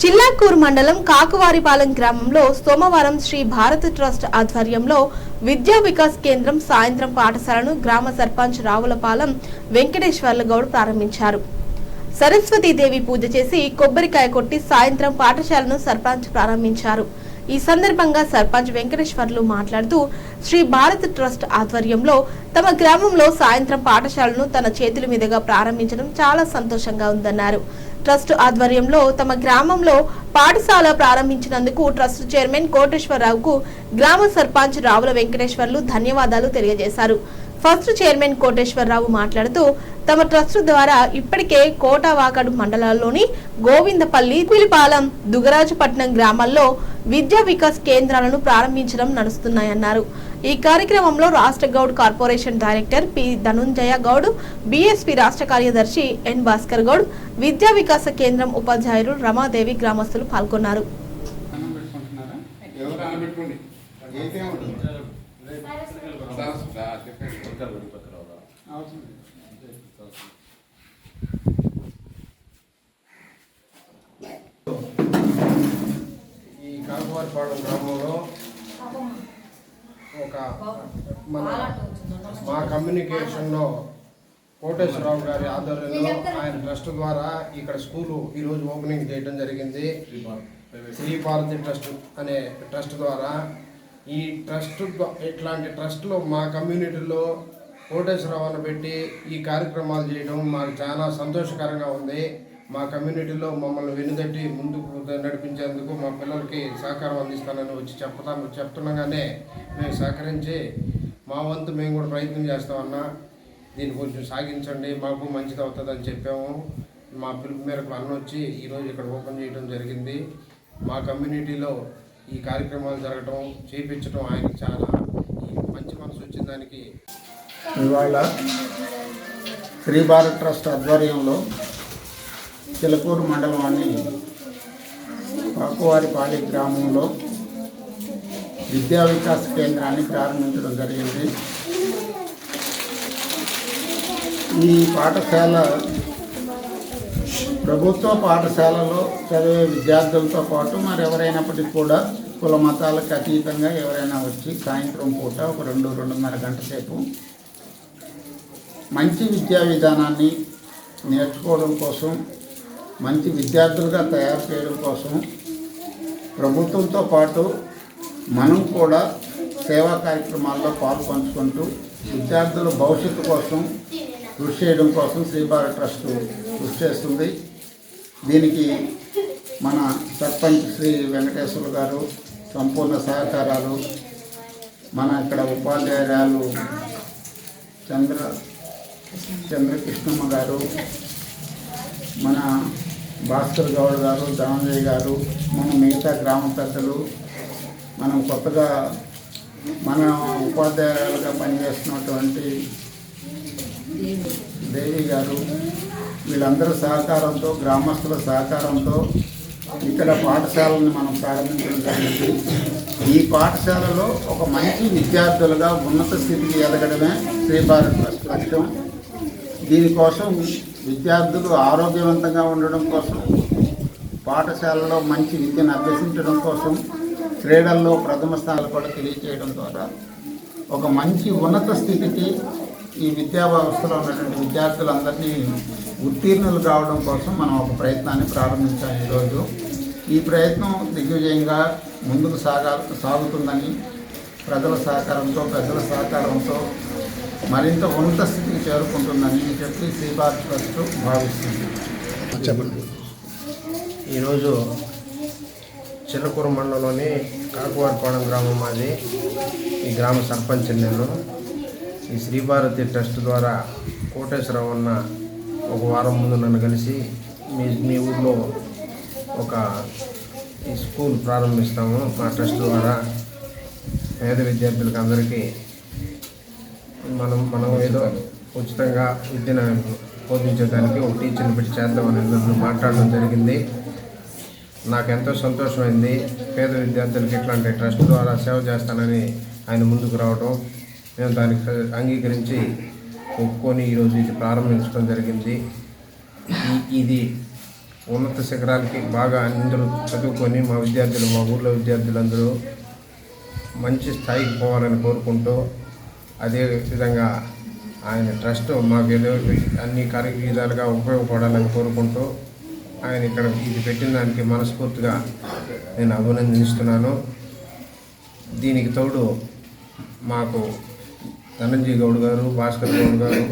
చిల్లాకూరు మండలం కాకువారిపాలెం గ్రామంలో సోమవారం శ్రీ భారత్ ట్రస్ట్ ఆధ్వర్యంలో విద్యా వికాస్ కేంద్రం సాయంత్రం పాఠశాలను గ్రామ సర్పంచ్ రావులపాలెం వెంకటేశ్వర్ల గౌడ్ ప్రారంభించారు. సరస్వతీదేవి పూజ చేసి కొబ్బరికాయ కొట్టి సాయంత్రం పాఠశాలను సర్పంచ్ ప్రారంభించారు. ఈ సందర్భంగా సర్పంచ్ వెంకటేశ్వర్లు మాట్లాడుతూ శ్రీ భారత్ ట్రస్ట్ ఆధ్వర్యంలో తమ గ్రామంలో సాయంత్రం పాఠశాలను తన చేతుల మీదుగా ప్రారంభించడం చాలా సంతోషంగా ఉందన్నారు. ట్రస్ట్ ఆధ్వర్యంలో తమ గ్రామంలో పాఠశాల ప్రారంభించినందుకు ట్రస్ట్ చైర్మన్ కోటేశ్వరరావుకు గ్రామ సర్పంచ్ రావుల వెంకటేశ్వర్లు ధన్యవాదాలు తెలియజేశారు. ఫస్ట్ చైర్మన్ కోటేశ్వరరావు మాట్లాడుతూ తమ ట్రస్ట్ ద్వారా ఇప్పటికే కోటవాకడు మండలాల్లోని గోవిందపల్లి పిలిపాలెం దుగరాజపట్నం గ్రామాల్లో విద్యా వికాస్ కేంద్రాలను ప్రారంభించడం నడుస్తున్నాయన్నారు. ఈ కార్యక్రమంలో రాష్ట్ర Goud corporation director P Dhanunjaya Goud BSP రాష్ట్ర కార్యదర్శి ఎన్ భాస్కర్ గౌడ్ విద్యా వికాస కేంద్రం ఉపాధ్యాయులు రమాదేవి గ్రామస్తులు పాల్గొన్నారు. అన్నం పెట్టుకుంటున్నారా ఎవరు అన్నం పెట్టుకోండి ఏకేం ఉంటుంది దా- చెప్పండి అవసరం లేదు. ఈ కాకువారిపాలెం గ్రామంలో ఒక మన మా కమ్యూనికేషన్లో కోటేశ్వరరావు గారి ఆధ్వర్యంలో ఆయన ట్రస్ట్ ద్వారా ఇక్కడ స్కూలు ఈరోజు ఓపెనింగ్ చేయడం జరిగింది. శ్రీ భారతి ట్రస్ట్ అనే ట్రస్ట్ ద్వారా ఈ ట్రస్ట్ ఇట్లాంటి ట్రస్ట్లో మా కమ్యూనిటీలో కోటేశ్వరరావు పెట్టి ఈ కార్యక్రమాలు చేయడం మాకు చాలా సంతోషకరంగా ఉంది. మా కమ్యూనిటీలో మమ్మల్ని వెనుదట్టి ముందుకు నడిపించేందుకు మా పిల్లలకి సహకారం అందిస్తానని వచ్చి చెప్తాను చెప్తుండగానే మేము సహకరించి మా వంతు మేము కూడా ప్రయత్నం చేస్తామన్నా దీన్ని కొంచెం సాగించండి మాకు మంచిది అవుతుందని చెప్పాము. మా పిలుపు మేరకు అన్న వచ్చి ఈరోజు ఇక్కడ ఓపెన్ చేయడం జరిగింది. మా కమ్యూనిటీలో ఈ కార్యక్రమాలు జరగటం చేయించడం ఆయనకి చాలా మంచి మనసు వచ్చిన దానికి. ఇవాళ శ్రీ భారత్ ట్రస్ట్ ఆధ్వర్యంలో చిలకూరు మండలంలోని పక్కువారిపాలి గ్రామంలో విద్యా వికాస కేంద్రాన్ని ప్రారంభించడం జరిగింది. ఈ పాఠశాల ప్రభుత్వ పాఠశాలలో చదివే విద్యార్థులతో పాటు మరి ఎవరైనప్పటికీ కూడా కుల మతాలకు అతీతంగా ఎవరైనా వచ్చి సాయంత్రం పూట ఒక రెండు రెండున్నర గంట సేపు మంచి విద్యా విధానాన్ని నేర్చుకోవడం కోసం మంచి విద్యార్థులుగా తయారు చేయడం కోసం ప్రభుత్వంతో పాటు మనం కూడా సేవా కార్యక్రమాల్లో పాల్పంచుకుంటూ విద్యార్థుల భవిష్యత్తు కోసం కృషి చేయడం కోసం శ్రీభారత్ ట్రస్ట్ కృషి చేస్తుంది. దీనికి మన సర్పంచ్ శ్రీ వెంకటేశ్వర గారు సంపూర్ణ సహకారాలు మన ఇక్కడ ఉపాధ్యాయురాలు చంద్ర చంద్రకృష్ణమ్మ గారు మన భాస్కర్ గౌడ్ గారు ధనంజయ్ గారు మన మిగతా గ్రామ పెద్దలు మనం కొత్తగా మన ఉపాధ్యాయులుగా పనిచేస్తున్నటువంటి దేవి గారు వీళ్ళందరి సహకారంతో గ్రామస్తుల సహకారంతో ఇక్కడ పాఠశాలను మనం ప్రారంభించడం జరిగింది. ఈ పాఠశాలలో ఒక మంచి విద్యార్థులుగా ఉన్నత స్థితికి ఎదగడమే శ్రీ భారత్ ట్రస్ట్ లక్ష్యం దీనికోసం విద్యార్థులు ఆరోగ్యవంతంగా ఉండడం కోసం పాఠశాలలో మంచి విద్యను అభ్యసించడం కోసం క్రీడల్లో ప్రథమ స్థానాలు కూడా తెలియచేయడం ద్వారా ఒక మంచి ఉన్నత స్థితికి ఈ విద్యా వ్యవస్థలో ఉన్నటువంటి విద్యార్థులందరినీ ఉత్తీర్ణులు కావడం కోసం మనం ఒక ప్రయత్నాన్ని ప్రారంభించాం ఈరోజు. ఈ ప్రయత్నం దిగ్విజయంగా ముందుకు సాగా సాగుతుందని ప్రజల సహకారంతో ప్రజల సహకారంతో మరింత ఉన్నత స్థితికి చేరుకుంటుందని చెప్పి శ్రీభారత్ ట్రస్ట్ భావిస్తుంది. ఈరోజు చిల్లకూరు మండలంలోని కాకువారిపాలెం గ్రామం మాది. ఈ గ్రామ సర్పంచ్ నేను. ఈ శ్రీభారతి ట్రస్ట్ ద్వారా కోటేశ్వరరావు అన్న ఒక వారం ముందు నన్ను కలిసి మీ మీ ఊర్లో ఒక ఈ స్కూల్ ప్రారంభిస్తాము మా ట్రస్ట్ ద్వారా. పేద విద్యార్థులకు అందరికీ మనం మనం ఏదో ఉచితంగా విద్యను బోధించడానికి ఒక టీచర్ని పెట్టి చేద్దామని మాట్లాడడం జరిగింది. నాకు ఎంతో సంతోషమైంది. పేద విద్యార్థులకు ఇట్లాంటి ట్రస్ట్ ద్వారా సేవ చేస్తానని ఆయన ముందుకు రావడం నేను దానికి అంగీకరించి ఒప్పుకొని ఈరోజు ఇది ప్రారంభించడం జరిగింది. ఇది ఉన్నత శిఖరాలకి బాగా అందరూ చదువుకొని మా విద్యార్థులు మా ఊళ్ళో విద్యార్థులందరూ మంచి స్థాయికి పోవాలని కోరుకుంటూ అదే విధంగా ఆయన ట్రస్ట్ మాకు ఏదో అన్ని కార్య విధాలుగా ఉపయోగపడాలని కోరుకుంటూ ఆయన ఇక్కడ ఇది పెట్టిన దానికి మనస్ఫూర్తిగా నేను అభినందిస్తున్నాను. దీనికి తోడు మాకు ధనంజయ గౌడ్ గారు భాస్కర్ గౌడ్ గారు